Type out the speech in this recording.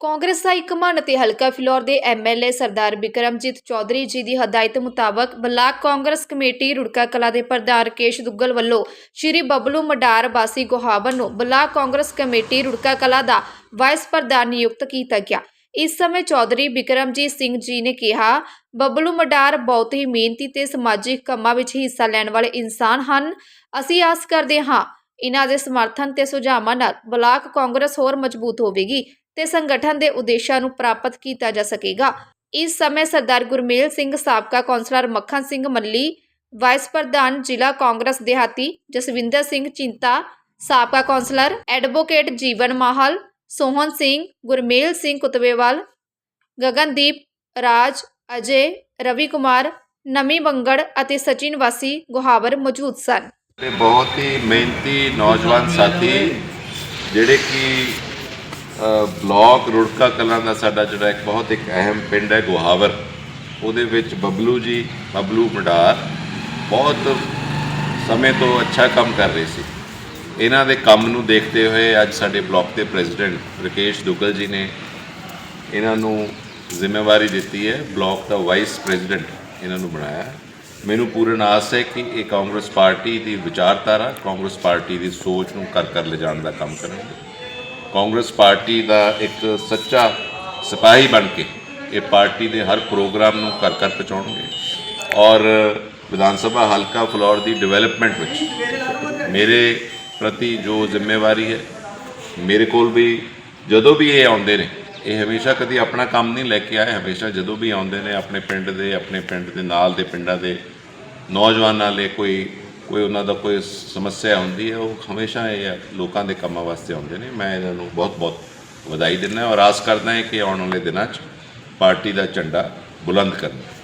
ਕਾਂਗਰਸ ਦਾ ਇੱਕ ਮਨ ਅਤੇ ਹਲਕਾ ਫਿਲੌਰ ਦੇ ਐਮਐਲਏ ਸਰਦਾਰ ਬਿਕਰਮਜੀਤ ਚੌਧਰੀ ਜੀ ਦੀ ਹਦਾਇਤ ਮੁਤਾਬਕ ਬਲਾਕ ਕਾਂਗਰਸ ਕਮੇਟੀ ਰੁੜਕਾ ਕਲਾ ਦੇ ਪ੍ਰਧਾਨ ਰਕੇਸ਼ ਦੁੱਗਲ ਵੱਲੋਂ ਸ਼੍ਰੀ ਬਬਲੂ ਮਡਾਰ ਬਾਸੀ ਗੁਹਾਵਰ ਨੂੰ ਬਲਾਕ ਕਾਂਗਰਸ ਕਮੇਟੀ ਰੁੜਕਾ ਕਲਾ ਦਾ ਵਾਈਸ ਪ੍ਰਧਾਨ ਨਿਯੁਕਤ ਕੀਤਾ ਗਿਆ। ਇਸ ਸਮੇਂ ਚੌਧਰੀ ਬਿਕਰਮਜੀਤ ਸਿੰਘ ਜੀ ਨੇ ਕਿਹਾ, ਬੱਬਲੂ ਮਡਾਰ ਬਹੁਤ ਹੀ ਮਿਹਨਤੀ ਤੇ ਸਮਾਜਿਕ ਕੰਮਾਂ ਵਿੱਚ ਹਿੱਸਾ ਲੈਣ ਵਾਲੇ ਇਨਸਾਨ ਹਨ। ਅਸੀਂ ਆਸ ਕਰਦੇ ਹਾਂ ਇਹਨਾਂ ਦੇ ਸਮਰਥਨ ਤੇ ਸੁਝਾਵਾਂ ਨਾਲ ਬਲਾਕ ਕਾਂਗਰਸ ਹੋਰ ਮਜ਼ਬੂਤ ਹੋਵੇਗੀ ਤੇ ਸੰਗਠਨ ਦੇ ਉਦੇਸ਼ਾਂ ਨੂੰ ਪ੍ਰਾਪਤ ਕੀਤਾ ਜਾ ਸਕੇਗਾ। ਇਸ ਸਮੇਂ ਸਰਦਾਰ ਗੁਰਮੇਲ ਸਿੰਘ ਸਾਬਕਾ ਕੌਂਸਲਰ ਮੱਖਣ ਸਿੰਘ ਮੱਲੀ, ਵਾਈਸ ਪ੍ਰਧਾਨ ਜ਼ਿਲ੍ਹਾ ਕਾਂਗਰਸ ਦਿਹਾਤੀ ਜਸਵਿੰਦਰ ਸਿੰਘ ਚਿੰਤਾ, ਸਾਬਕਾ ਕੌਂਸਲਰ ਐਡਵੋਕੇਟ ਜੀਵਨ ਮਾਹਲ ਸੋਹਨ ਸਿੰਘ, ਗੁਰਮੇਲ ਸਿੰਘ ਕੁਤਵੇਵਾਲ, ਗਗਨਦੀਪ ਰਾਜ, ਅਜੇ ਰਵੀ ਕੁਮਾਰ, ਨਮੀ ਬੰਗੜ ਅਤੇ ਸਚਿਨ ਵਾਸੀ ਗੁਹਾਵਰ ਮੌਜੂਦ ਸਨ। ਤੇ ਬਹੁਤ ਹੀ ਮਿਹਨਤੀ ਨੌਜਵਾਨ ਸਾਥੀ ਜਿਹੜੇ ਕਿ ਬਲਾਕ ਰੁੜਕਾ ਕਲਾਂ ਦਾ ਸਾਡਾ ਜਿਹੜਾ ਇੱਕ ਬਹੁਤ ਇੱਕ ਅਹਿਮ ਪਿੰਡ ਹੈ ਗੁਹਾਵਰ। ਉਹਦੇ ਵਿੱਚ ਬਬਲੂ ਜੀ ਬਬਲੂ ਮਡਾਰ ਬਹੁਤ ਸਮੇਂ ਤੋਂ ਅੱਛਾ ਕੰਮ ਕਰ ਰਹੇ ਸੀ। ਇਹਨਾਂ ਦੇ ਕੰਮ ਨੂੰ ਦੇਖਦੇ ਹੋਏ ਅੱਜ ਸਾਡੇ ਬਲਾਕ ਦੇ ਪ੍ਰੈਜ਼ੀਡੈਂਟ ਰਕੇਸ਼ ਦੁੱਗਲ ਜੀ ਨੇ ਇਹਨਾਂ ਨੂੰ ਜ਼ਿੰਮੇਵਾਰੀ ਦਿੱਤੀ ਹੈ। ਬਲਾਕ ਦਾ ਵਾਈਸ ਪ੍ਰੈਜ਼ੀਡੈਂਟ ਇਹਨਾਂ ਨੂੰ ਬਣਾਇਆ। ਮੈਨੂੰ ਪੂਰਨ ਆਸ ਹੈ ਕਿ ਇਹ ਕਾਂਗਰਸ ਪਾਰਟੀ ਦੀ ਵਿਚਾਰਧਾਰਾ, ਕਾਂਗਰਸ ਪਾਰਟੀ ਦੀ ਸੋਚ ਨੂੰ ਕਰ ਕਰ ਲਿਜਾਣ ਦਾ ਕੰਮ ਕਰਨਗੇ। ਕਾਂਗਰਸ ਪਾਰਟੀ ਦਾ ਇੱਕ ਸੱਚਾ ਸਿਪਾਹੀ ਬਣ ਕੇ ਇਹ ਪਾਰਟੀ ਦੇ ਹਰ ਪ੍ਰੋਗਰਾਮ ਨੂੰ ਕਰ ਕਰ ਪਹੁੰਚਾਉਣਗੇ। ਔਰ ਵਿਧਾਨ ਸਭਾ ਹਲਕਾ ਫਲੋਰ ਦੀ ਡਿਵੈਲਪਮੈਂਟ ਵਿੱਚ ਮੇਰੇ ਪ੍ਰਤੀ ਜੋ ਜ਼ਿੰਮੇਵਾਰੀ ਹੈ, ਮੇਰੇ ਕੋਲ ਵੀ ਜਦੋਂ ਵੀ ਇਹ ਆਉਂਦੇ ਨੇ, ਇਹ ਹਮੇਸ਼ਾ ਕਦੀ ਆਪਣਾ ਕੰਮ ਨਹੀਂ ਲੈ ਕੇ ਆਏ, ਹਮੇਸ਼ਾ ਜਦੋਂ ਵੀ ਆਉਂਦੇ ਨੇ ਆਪਣੇ ਪਿੰਡ ਦੇ, ਆਪਣੇ ਪਿੰਡ ਦੇ ਨਾਲ ਦੇ ਪਿੰਡਾਂ ਦੇ ਨੌਜਵਾਨਾਂ ਲਈ ਕੋਈ ਕੋਈ ਉਹਨਾਂ ਦਾ ਕੋਈ ਸਮੱਸਿਆ ਹੁੰਦੀ ਹੈ, ਉਹ ਹਮੇਸ਼ਾ ਇਹ ਲੋਕਾਂ ਦੇ ਕੰਮਾਂ ਵਾਸਤੇ ਆਉਂਦੇ ਨੇ। ਮੈਂ ਇਹਨਾਂ ਨੂੰ ਬਹੁਤ ਬਹੁਤ ਵਧਾਈ ਦਿੰਦਾ ਔਰ ਆਸ ਕਰਦਾ ਹਾਂ ਕਿ ਆਉਣ ਵਾਲੇ ਦਿਨਾਂ 'ਚ ਪਾਰਟੀ ਦਾ ਝੰਡਾ ਬੁਲੰਦ ਕਰਨਾ।